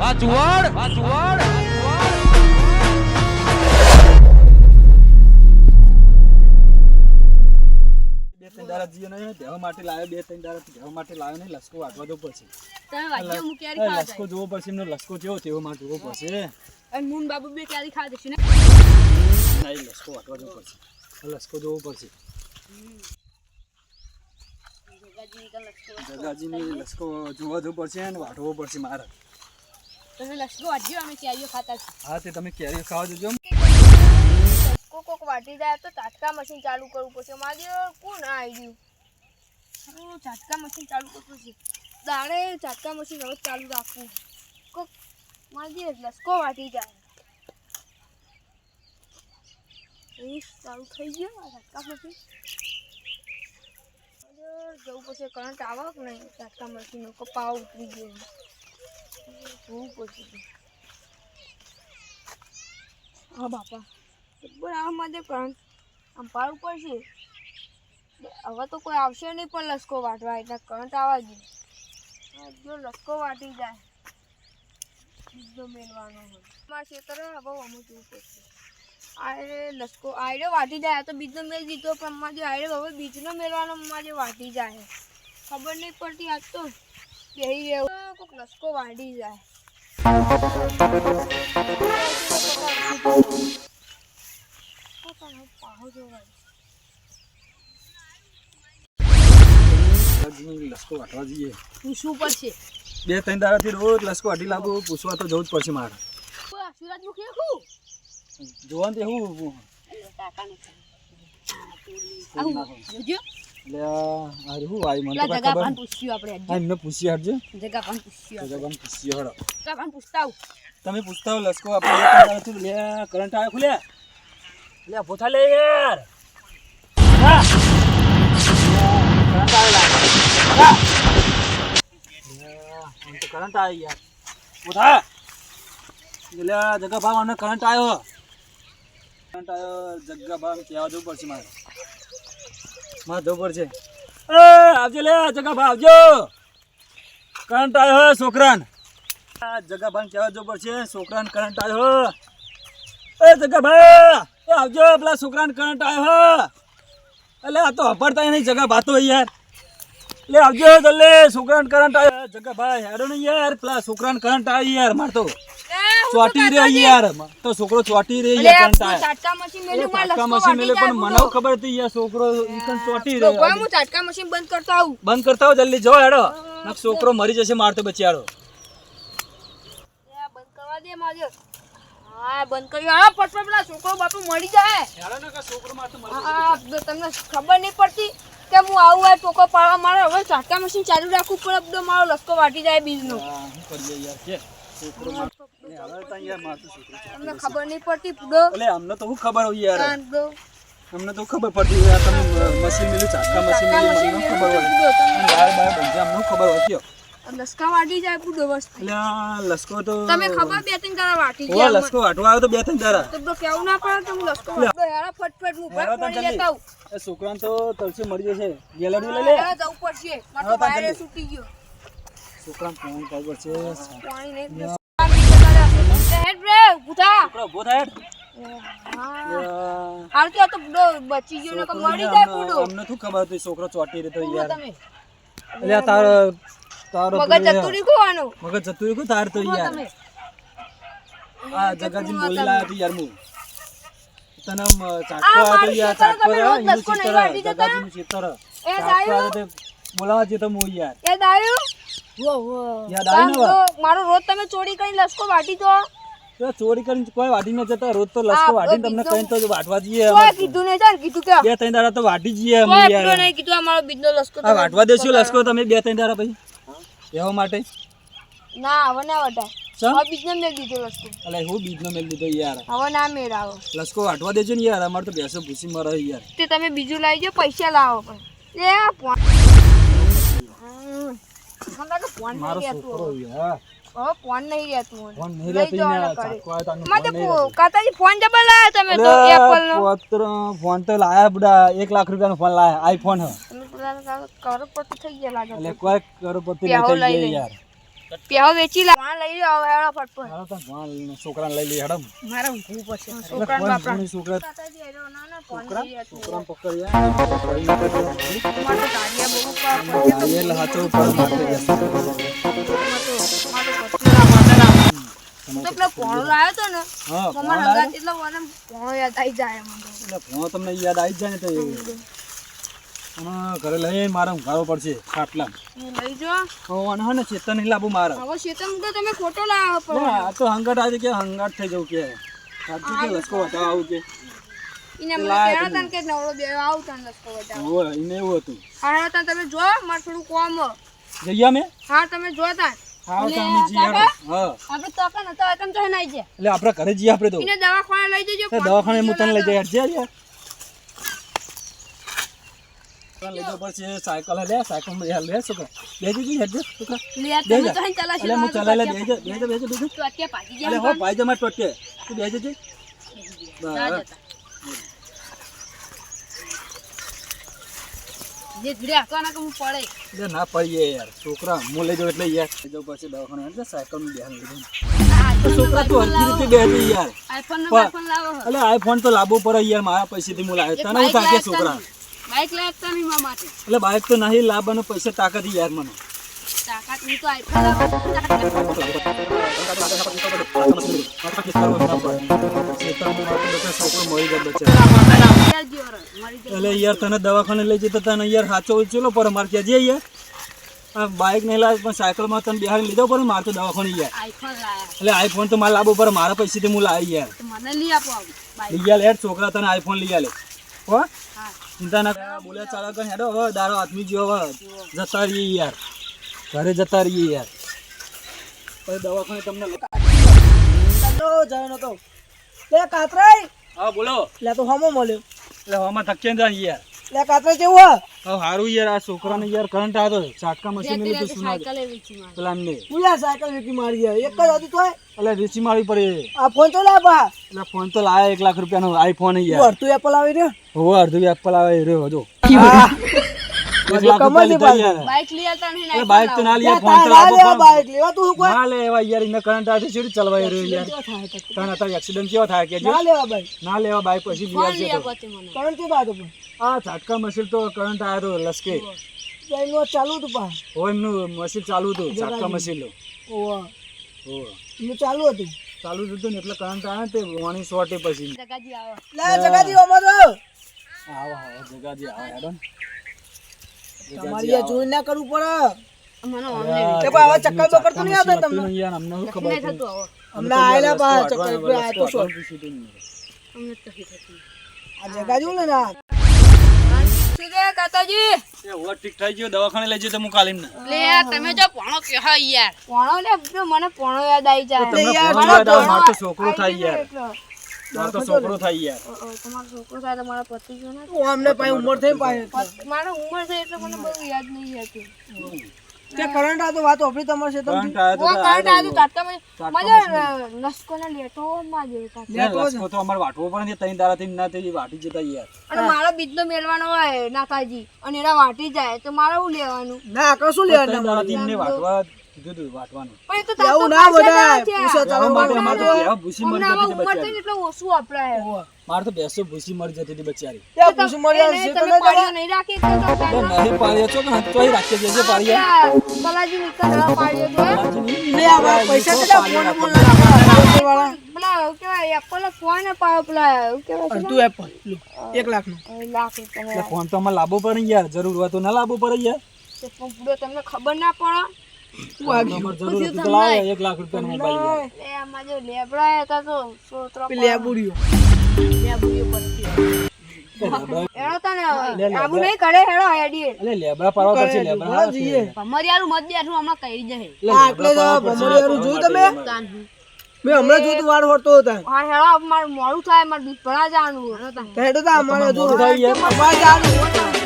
આ ચુવાડ આ નહીં માટે લાવ્યો બે ત્રણ દાડા દેવા માટે લાવ્યો નહીં લસકો વાટવા દો ખાવા લસકો જોવો પડશે એમનો લસકો જેવો તેવો માં જોવો પડશે. અને મુન બાબુ બે ક્યારે ખાવા દેશું ને? નહીં લસકો વાટવા દો પડશે. લસકો જોવો પડશે. જગાજીની લસકો જોવા જવું પડશે અને વાટવો પડશે મારે. તમે લસકો વાગ્યો અમે કેરીઓ ખાતા છીએ. હા તે તમે કેરીઓ ખાવા જજો. કોક કોક વાટી જાય તો તાટકા મશીન ચાલુ કરવું પડશે. મારે કોણ આવી ગયું? હું ચાટકા મશીન ચાલુ કરવું છે. દાણે ચાટકા મશીન હવે ચાલુ રાખવું. કોક મારી લસકો વાટી જાય. એ ચાલુ થઈ ગયો ચાટકા મશીન? જવું પડશે. કરંટ આવક નહીં. ચાટકા મશીનનો કપાવ ઉતરી ગયો. જોવું પડશે હા, બાપા. બરાબર માટે કરંટ આમ પાડવું પડશે. હવે તો કોઈ આવશે નહીં પણ લસકો વાટવા. એટલે કરંટ આવવા જોઈએ જો લસકો વાટી જાય. બીજો મેળવાનો હોય. મારા ખેતર હવે અમુક જોવું પડશે આ લસકો આયડો વાટી જાય. તો બીજનો મેળ દીધો પણ અમારે આયડો હવે બીજનો મેળવાનો, અમારે વાટી જાય. ખબર નહીં પડતી આજ તો. બેહી કોઈક લસકો વાંડી જાય. લસકો વાટવા જઈએ. પૂછવું પડશે. બે ત્રણ દાડાથી રોજ લસકો વાટી લાગુ પૂછવા તો જવું જ પડશે મારે. જોવાનું તે જોજો. એટલે આ શું આવી મને તો ખબર પૂછ્યું આપણે હા એમને પૂછી હટજો જગા પણ પૂછ્યું જગા પણ પૂછી હડો. જગા પણ પૂછતા હું તમે પૂછતા હો લસકો આપણે દાડાથી લે કરંટ આવ્યો ખુલે. લે ભોથા લે યાર. હા. કરંટ આવ્યો. હા. તો કરંટ આવી યાર. ભોથા એટલે જગા ભાવ અમને કરંટ આવ્યો. કરંટ આવ્યો જગ્ગા ભાવ કહેવા જવું પડશે મારે. મારે જવું છે. એ, આવજો લે જગા ભાઈ આવજો. કરંટ આવ્યો છોકરાન. આ જગા ભાન કેવા જોબર છે? છોકરાને કરંટ આવ્યો એ જગા ભાઈ, એ આવજો, પેલા છોકરાન કરંટ આવ્યો એટલે આ તો અપાડતા નહીં, જગા ભાતો યાર. લે, આવજો જલ્દી, છોકરાન કરંટ આવ્યો જગા ભાઈ હેડો નહીં યાર, પેલા છોકરાન કરંટ આવી યાર, માર તો. ચોટી રે યાર. તો છોકરો ચોટી રે યાર આવ્યો મશીન મેલે ચાટકા મશીન મેલે પણ મને ખબર હતી યાર છોકરો ઈકન ચોટી રે કોઈ હું ટાટકા મશીન બંધ કરતા આવું. બંધ કરતા હો જલ્દી જો હેડો. નક છોકરો મરી જશે મારતો બચારો બંધ કરવા દે મારે. હા બંધ કર્યો. હા પટપટ પેલા છોકરો બાપુ મળી જાય. હેડો ને કે છોકરો મારતો હા જો તમને ખબર નહીં પડતી કે હું આવું આ ટોકો પાડવા મારે. હવે ચાટકા મશીન ચાલુ રાખવું પડે બધો મારો લસકો વાટી જાય બીજનો હા, કરીએ યાર કે? છોકરો છે. ખબર નહીં પડતી એટલે અમને તો ખબર હોય યાર. અમને તો ખબર પડતી હોય તમે મશીન મિલી ચાટકા મશીન મિલી મને ખબર હોય. પૂડો તમે. અને યાર બાર બંજા અમને ખબર હોય લસકા વાટી જાય પૂડો બસ એટલે લસકો તો તમે ખબર બે ત્રણ તારા વાટી ઓ લસકો વાટવા આવ્યો તો બે ત્રણ દાડા તો તો કેવું ના પડે તો હું લસકો વાટતો યાર ફટફટ હું હેડો પડી લેતા આવું. જલ્દી. તો તલસી મળી જશે. ગેલરી લઈ લે. જવું પડશે. ના તો તને છૂટી ગયો. છોકરાને ફોન કરવો પડશે પાણી નહીં તો હેડ રે ઉઠા. છોકરો ઊભો થાય હેડ. હા. યાર. હાલ તો તો પૂડો બચી ગયો ને કે મળી જાય પૂડો અમને અમને શું ખબર હતી છોકરો ચોટી રહ્યો તો યાર. એટલે આ તારો તારો મગજ પેલું જતું મગજ જતું રહ્યું તાર તો યાર. તમે. આ જગાજી બોલી લાયો તો યાર હું. તને ચાટકો આ તો મારું યાર. એ તો હું યાર. મારો રોજ તમે ચોરી કરીને લસકો વાટી દો. તો ચોરી કરીને કોઈ વાટી ન જતા રોજ તો લસકો આ તમને કઈ તો વાટવા જઈએ કોઈ કીધું ને ચાલ કીધું કે બે ત્રણ દાડા તો વાટી જઈએ અમે કોઈ યાર. પેલો નહીં કીધું અમારો બીજનો બીજો લસકો આ વાટવા દેશું લસકો તમે બે ત્રણ દાડા પછી. એવા માટે. ના હવે ના વટાય. હવે બીજને મેળ દીધો લસકો. અલે હું બીજનો મેલ દીધો યાર. હવે ના મેળ આવો લસકો વાટવા દેજો ને યાર અમારે તો બેસો ભૂસી મરે યાર. તે તમે બીજું લાવી દો પૈસા લાવો પણ. ફોન નહીં મારો છોકરો યાર હવે ફોન નહીં રહેતું મને. ફોન નહીં લઈ રહેતો આનો મારે ફોન જબર લાયા તમે તો એપલ નો? પોત્ર ફોન તો લાયા બડા એક લાખ રૂપિયાનો ફોન લાયા. આઈફોન હ. કરોડપતિ થઈ ગયા લાગે એટલે કોઈ કરોડપતિ નહીં થઈ લઈ ગયા યાર. પેહો વેચી લા. વાણ લઈ લો હેડો ફટફટ. હાલો તાર ભણ છોકરાને લઈ લઈએ હેડમ. મારે ઊંઘવું પડશે છોકરાને બાપરા. છોકરા તાતાજી હેડો ના ના ફોન છોકરા? લઈ આતું. છોકરાને પકડ્યા. મારે તો બહુ પા- પડે તો હા, એટલે હાચો ઉપર મારે પેલો લાવ્યો તો ને. હંગાત એટલો મને પોણો યાદ આવી જાય મને એટલે ભણ તમને યાદ આવી જાય ને તો ઘરે લઈ મારે ઊંઘાડવો પડશે ખાટલા લઈ જો. ચેતન નહીં લાવું મારે. હવે શેતમ તો તમે ખોટો પણ આ તો હંગાટ આજે કે હંગાટ થઈ જવું કે. સાચું કે લસકો વટાવ આવું કે? એને મને લાવ્યો કહેતા કે નવરો બે આવું તને લસકો બતાવો હોય એને એવું હતું. હા હા તમે જો મારે થોડું કોમ જઈયા જઈએ હા તમે જો આપણે ઘરે જઈએ આપણે તો. દવાખાને લઈ જજો દવાખાને હું તને લઈ જવું પડશે સાયકલ લે સાયકલમાં યાર લે છોકરા બેસી જઈ હટજે છોકરા લે બે તમે તો અહીં ચલાવશો એટલે હું તો લે અત્યારે- બેસી જા. તો અત્યારે પાછી અલે હો ભાઈ જમા ટોટે તું બેસી જજે બસ. જે ધીરે હાંકવાના કે હું પડે. એટલે ના પડીએ યાર છોકરા હું લઈ જાઉં એટલે યાર. લઈ જાઉં પછી દવાખાને. સાયકલ લીધું. છોકરા તો હરખી રીતે બેસી યાર. એટલે આઈફોન તો લાવવો પડે યાર મારા પૈસેથી હું લાવ્યો. તને હું છોકરા. બાઈક લાયક તમે મારા માટે. એટલે બાઇક તો નહીં લાવવાનો પૈસા તાકાત યાર મને. તાકાત નહીં તો યાર જીવો. એટલે તને દવાખાને લઈ જતો તને યાર સાચો ચલો પર મારે ક્યાં જઈએ યાર? બાઇક નહીં લાવે પણ સાયકલમાં તને બિહાર લીધો પડે મારે તો દવાખાને યાર. એટલે આઈફોન તો મારે લાવવો પડે મારા પૈસેથી હું લાવી યાર. મને લઈ આપો લઈ આલે યાર છોકરા તને આઈફોન લઈ આલે. હો? ચિંતા ના બોલ્યા ચાલો હેડો હવે દારો આદમી જ્યો હવે. જતા રહીએ યાર. ઘરે જતા રહીએ યાર. પછી દવાખાને તમને લે કાતરાઈ હા બોલો. લે તો હમો મળ્યો. લે હવામાં થક્યા જાય યાર. લે કાતરાઈ કેવું હા હવે સારું યાર આ છોકરાને યાર કરંટ આવ્યો તો ચાટકા મશીન લીધું સુના સાયકલે વેચી મારી. પેલા ને પૂરા યાર સાયકલ વેચી મારી યાર. એક જ હતી તોય? એટલે વેચી મારવી પડે. આ ફોન તો લે બા. એટલે ફોન તો લાયા એક લાખ રૂપિયાનો આઈફોન યાર. અડધું એપલ આવી રહ્યો? હો અડધું એપલ આવે રહ્યો હજો. એક લાખ રૂપિયા બાઈક લઈ આવતા નહીં એટલે તો ના લે લે ફોન તો લાવો લેવા બાઈક લેવા તું કોઈ? ના લે યાર એને કરંટ આવે છે ચેડી રહ્યો યાર. તને અત્યારે એક્સિડન્ટ કેવો થાય કે ના લેવા બાઈક. ના લેવા બાઈક પછી લઈ આવજે લઈ કરંટ કે બાજુ પણ ઝાટકા મશીન તો કરંટ આવ્યો તો લસકે. એનું ચાલુ હતું પા હો એમનું મશીન ચાલુ હતું ઝાટકા મશીન લો. ઓવા હો. એનું ચાલુ હતું. ચાલુ હતું ને એટલે કરંટ આવે ને તે વાણી શોર્ટે પછી. જગાજી આવો. લે જગાજી ઓમાં આવો આવો જગાજી આવો હેડો. તમારી યાર જોઈ ના કરવું પડે. મને યાર, કે હવે ચક્કર બક્કર તો નહીં આવતા તમને? મશીન હતું ને યાર, અમને ખબર નહીં હતી? થતું આવો. હમણાં આયેલા પા ચક્કર પર આ તો. અમને તો નથી ને ના. ગયો દવાખાને લઈ જજો તો હું કાલે લે તમે જો પોણો કહો યાર. પોણો લે મને પોણો યાદ આવી જાય છોકરો થાય યાર. તો છોકરો થઈ યાર. તમારો છોકરો થાય તમારા પતિ જો ને. હું અમને પાછી ઉંમર થઈ પાછી. મારા ઉંમર થઈ એટલે મને બહુ યાદ નહીં રહેતું તે કરંટ આ તો વાત આપણી તમારે છે કરંટ ઓ તો કાંટ આજુ કાટકામાં કાટકામાં લસકો ને લેતો માં જેવું યાર, લસકો તો અમારે વાટવો પડે ને ત્રણ દાડાથી ના થઈ વાટી જતા યાર. અને મારો બીજનો મેળવાનો હોય નાતાજી. અને એના વાટી જાય તો મારે શું લેવાનું? ના કશું શું ત્રણ લેવા વાટવા કીધું હતું વાટવાનું. પણ તો એવું ના પૈસા બધાય. ના થયા. પૂછો ચાલો માટે મારે તો બેવા ભૂસી મરી જતી આમાં હતી ઉંમર થઈ બચારી. એટલે ઓછું વપરાય મારે તો બેસો ભૂસી મરી જતી હતી બચારી. ત્યાં પૂછું મળી એ આવશે તમે નહીં નહીં રાખી તો તો એટલે કાંઈ નહીં પાડ્યો છો કે તો રાખીએ છીએ પાડીએ ના. બલાજી નીકળ પાડ્યો તો લે આ પૈસા કેટલા ફોન ફોન વાળા પેલા એવું એપલ ફોન ને પેલા એવું તું એપલ એક લાખનું લાખ ફોન તો અમારે લાવવો પડે યાર જરૂર હોય તો ના લાવવો પડે યાર તે પણ પૂરો તમને ખબર ના પડે. ફોન અમારે જરૂર હતી. તો લાવે એક લાખ રૂપિયાનો મોબાઈલ યાર. આમાં જો લેબડા હતા તો સોતરો પેલી આબુડીઓ લેબુડીઓ તને આબુ નહીં કરે હેડો હેડી એટલે લેબડા પાડવા પડશે લેબડા જઈએ. ભમરિયાનું મત બેઠું હમણાં કરી જાય એટલે આ લેબડા એટલે તો ભમરિયારું જોયું તમે? મેં હમણાં જોયું વાળ વળતો હતા. હા હેડો મારું મોડું થાય મારે દૂધ ભરા જવાનું. હેડો તો અમારે હજુ મોડું થાય યાર. અમારે જવાનું.